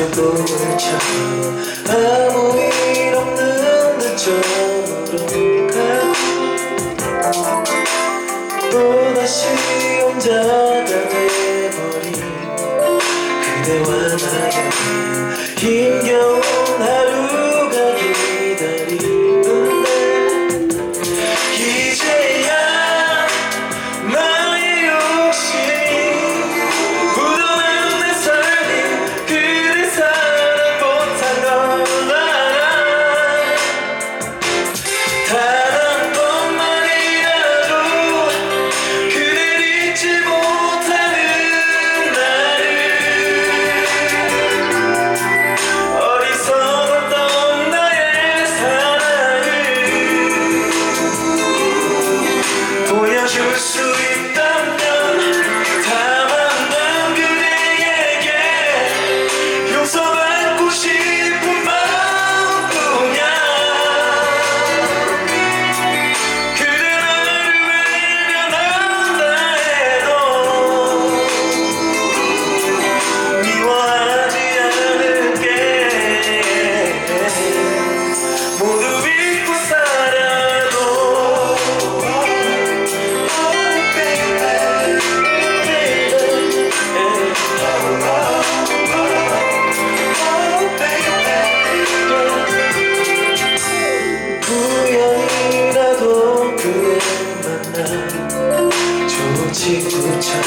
내 꿈을 아무 일 없는 늦저으로 가 또다시 혼자가 돼버린 그대와 나의 힘겨운 하루. 친구처럼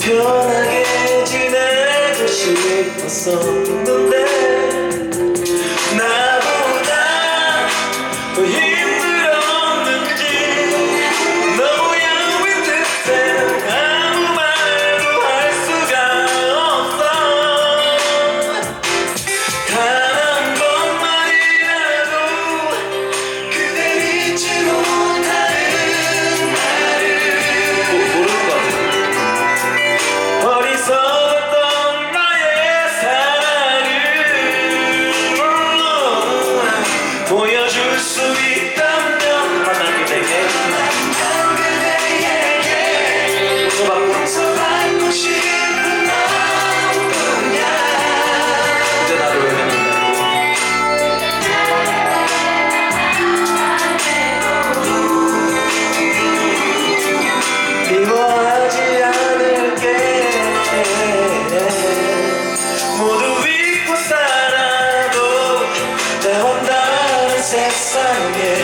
편하게 지내고 싶었었는데 again.